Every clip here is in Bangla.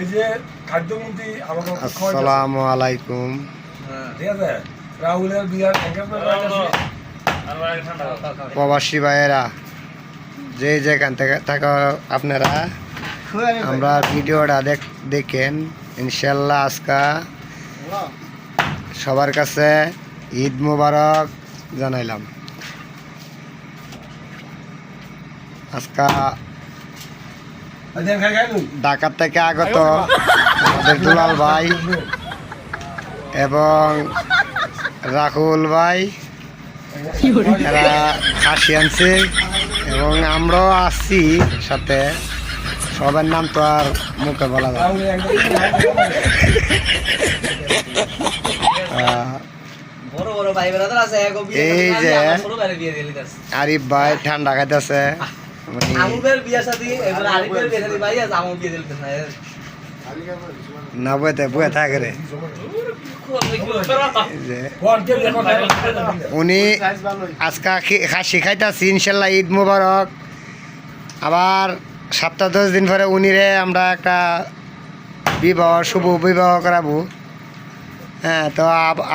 এই যে খাদ্যমন্ত্রী আমাকে আসসালামু আলাইকুম। ঠিক আছে? রাহুলের বিয়ার প্রবাসী ভাইয়েরা যে যেখান থেকে থাকা আপনারা আমরা ভিডিওটা দেখ দেখেন ইনশাল্লাহ আজকা সবার কাছে ঈদ মুবারক জানাইলাম। আজকা ঢাকার থেকে আগত আমাদের দুলাল ভাই এবং রাহুল ভাই এরা খাসি আনছে এবং আমরাও আসছি সাথে। সবার নাম তো আর মুখে বলা যায় এই যে- আরিফ ভাই ঠান্ডা খাইতেছে। মানে বিয়ে বিয়ে না বয়ে থাকে রে। উনি আজকা খাসি ইনশাল্লাহ ঈদ মুবারক। আবার সপ্তাহ দশ দিন পরে উনিরে আমরা একটা বিবাহ শুভ বিবাহ করাবো। হ্যাঁ তো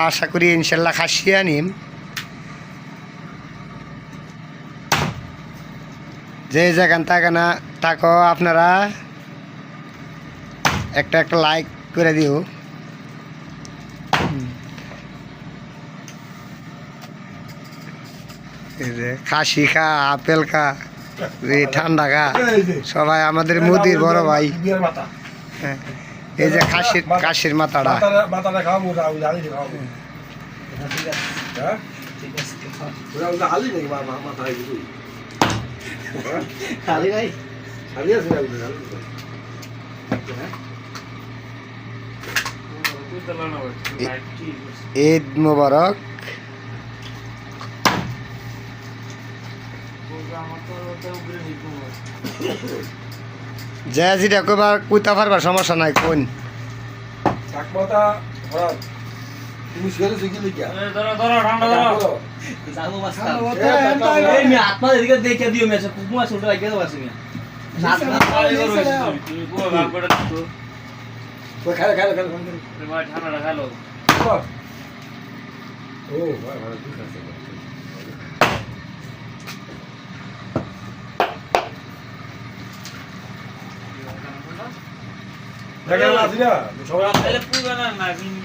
আশা করি ইনশাল্লাহ খাসি আনিম। যে যেখান থাকে না থাকো আপনারা। একটা একটা লাইক করে দিও। এই খাসি খা আপেল খা এই ঠান্ডা খা সবাই আমাদের মুদির বড় ভাই। এই যে খাসির খাসির মাথাটা। ঠিক আছে। খালি আছে ঈদ মুবারক। যে যেটা কইবার কুইতা পারবার সমস্যা নাই কোন? কাক মাথা ধরা তুমি শুয়ে শিখি লিখিয়া যাব মাস্টার এই মি আত্মা এদিকে দেখে দিও মেসে কুকুমা ছোট লাগিয়ে দাও আছে মিয়া সাত না ও ভাই ভাই আছে দেখেন আসি না সবাই আমরা বলে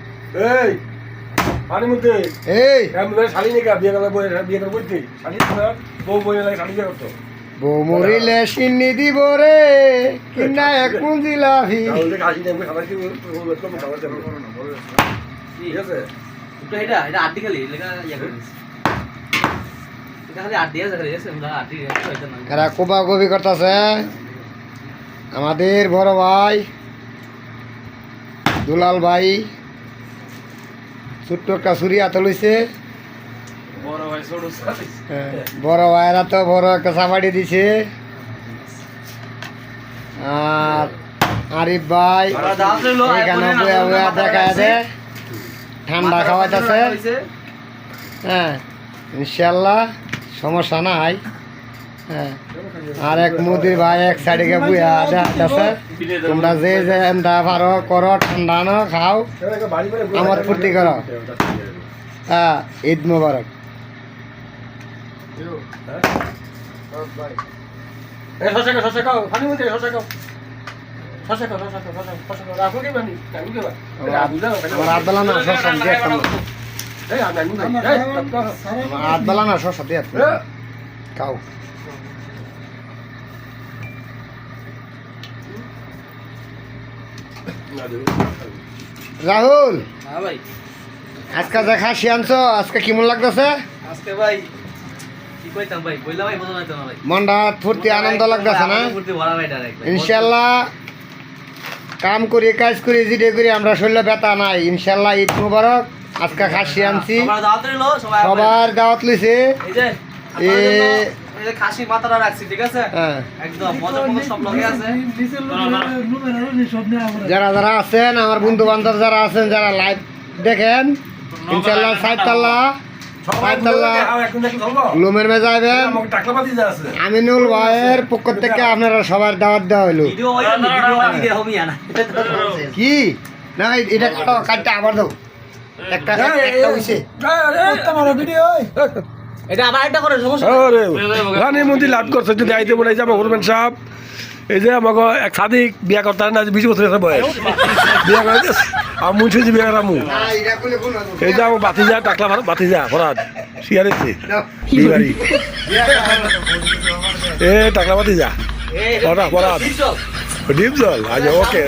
এই পানি মধ্যে। এই। এমন শালি নিকা? বিয়ে করে বই বিয়ে করে বইতে। শালি না বউ বই লাগে শালি বিয়ে করতো। বউ মরিলে সিন্নি দিব রে কিনা এক লাভি ঠিক আছে? এটা এটা লেখা ইয়া এরা কবি করতেছে। আমাদের বড় ভাই দুলাল ভাই ছোট্ট ছুরি হাতে লইছে বড় ভাইরা তো বড় একটা সাবাড়ি দিছে। আর আরিফ ভাই এখানে দেখা দে ঠান্ডা খাওয়াইতেছে। হ্যাঁ ইনশাল্লাহ সমস্যা নাই। আর এক মুদির ভাই এক সাইডে গিয়ে বুয়া দেখাইতেছে তোমরা যে যে এমটা পারো করো ঠান্ডা না খাও। আমার ফুর্তি করো। হ্যাঁ ঈদ মুবারক। খাও। পানি মধ্যে শশা খাও শশা খাও শশা খাও শশা শশা খাও রাখো কি বানি কানু কে বা আমার হাত বেলা না শসা দিয়ে একটা এই আমি আমি এই আমার হাত বেলা না শসা দিয়ে একটা খাও রাহুল হ্যাঁ ভাই। আজকে যে খাসি আনছো আজকে কেমন লাগতেছে? আজকে ভাই মনটা ফুর্তি আনন্দ লাগতেছে না? ইনশাল্লাহ কাম করি কাজ করি যেটা করি আমরা শরীরে ব্যথা নাই। ইনশাল্লাহ ঈদ মুবারক আজকে খাসি আনছি। সবার দাওয়াত লইছে। এই যে এ আপনাদের জন্য এই যে খাসি মাথাটা রাখছি ঠিক আছে হ্যাঁ একদম মজা মজা সব লগে আছে যারা যারা আছেন আমার বন্ধু বান্ধব যারা আছেন যারা লাইভ দেখেন ইনশাল্লাহ সাইতাল্লাহ সাইতাল্লাহ লুমের মে যাবেন আমিনুল ভাইয়ের পক্ষ থেকে আপনারা সবার দাওয়াত দেওয়া হইল কি না এটা কাটটা আবার দাও একটা একটা হইছে এটা আবার একটা করে সমস্যা রানী মন্দির লাভ করছে যদি আইতে বলে যাব করবেন সাহেব এই যে আমাকে এক সাদিক বিয়া করতে না বিশ বছর আছে বয়স। বিয়া করে আমি মুন শুনছি বিয়া করামু। না এটা কোলে কোন এই যে আমার বাতি যা টাকলা বাতি যা ফরাদ শিয়ারেছে বিবাড়ি এ টাকলা বাতি যা এই পড়া, পড়া। ডিপ জল? আজ ওকে।